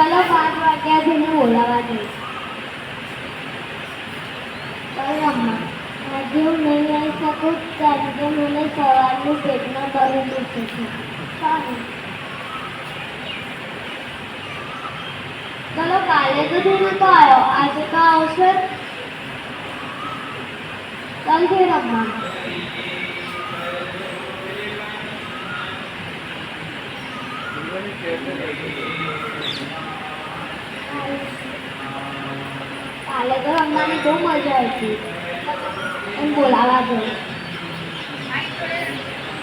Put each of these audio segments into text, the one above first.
ચલો પાંચ વાગ્યા જઈને બોલાવા જઈશ રમવા આજે હું નહીં આવી શકું કારણ કે મને સવારનું પેટમાં બહુ દુખે છે. ચાલો. કાલે તો તું નતો આવ્યો આજે તો આવશે. ચાલ છે રમવા. કાલે તો અમને બહુ મજા આવી એમ બોલાવા દો.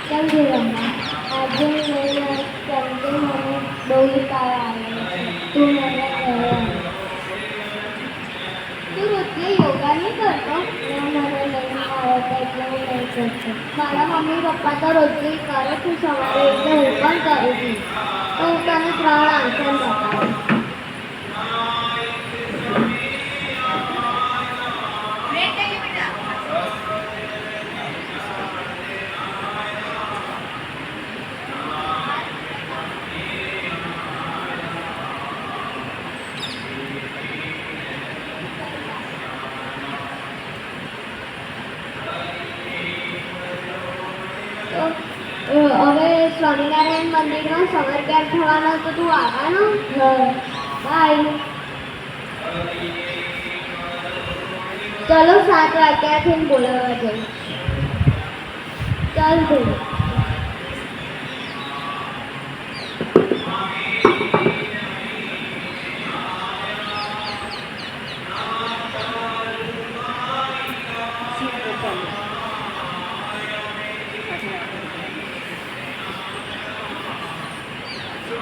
કેમ છે રમવા આજે આવી કેમ કે મને બહુ વિકાર આવે તું મને તું રોજે યોગા નહીં કરતો? મને નહીં આવડતા એટલે હું નહીં કરતો. મારા મમ્મી પપ્પા તો રોજે કરે તું સવારે એટલે હું પણ કરું છું. તો હું તને ત્રણ આન્સર બતાવું. હવે સ્વામિનારાયણ મંદિરમાં સમર કેમ્પ થવાનો તો તું આવવાનો? બાય ચલો સાત વાગ્યાથી બોલાવવા જઈશ ચાલ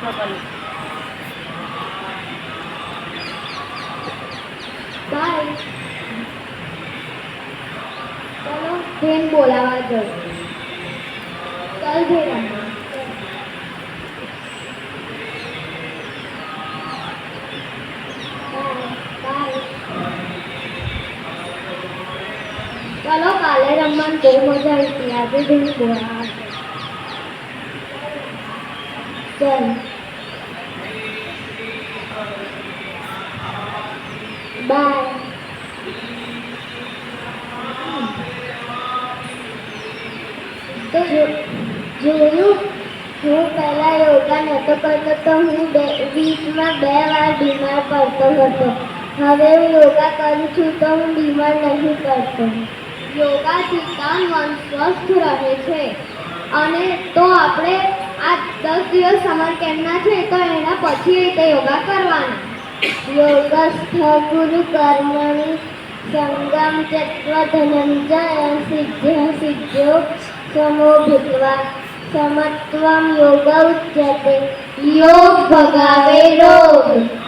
તું બાય ચલો બેન બોલાવા જવું રમવા બાય ચલો, કાલે રમવાની બહુ મજા આવી હતી આજે બોલાવા જઉં. ચાલ. બાય તો જોયું હું પહેલાં યોગા નહોતો કરતો તો હું બે વીકમાં બે વાર બીમાર પડતો હતો હવે હું યોગા કરું છું તો હું બીમાર નહીં પડતો યોગાથી તન મન સ્વસ્થ રહે છે અને તો આપણે આ દસ દિવસ સમર કેમ્પના છે, તો એના પછી રીતે યોગા કરવાના. યોગસ્થ ગુરુ કર્મણી સંગમ ચત્વ ધનંજય સિદ્ધ સિદ્ધ્યો સમો ભૂતવા સમત્વમ યોગ ઉચ્યતે યોગ ભગાવે રોગ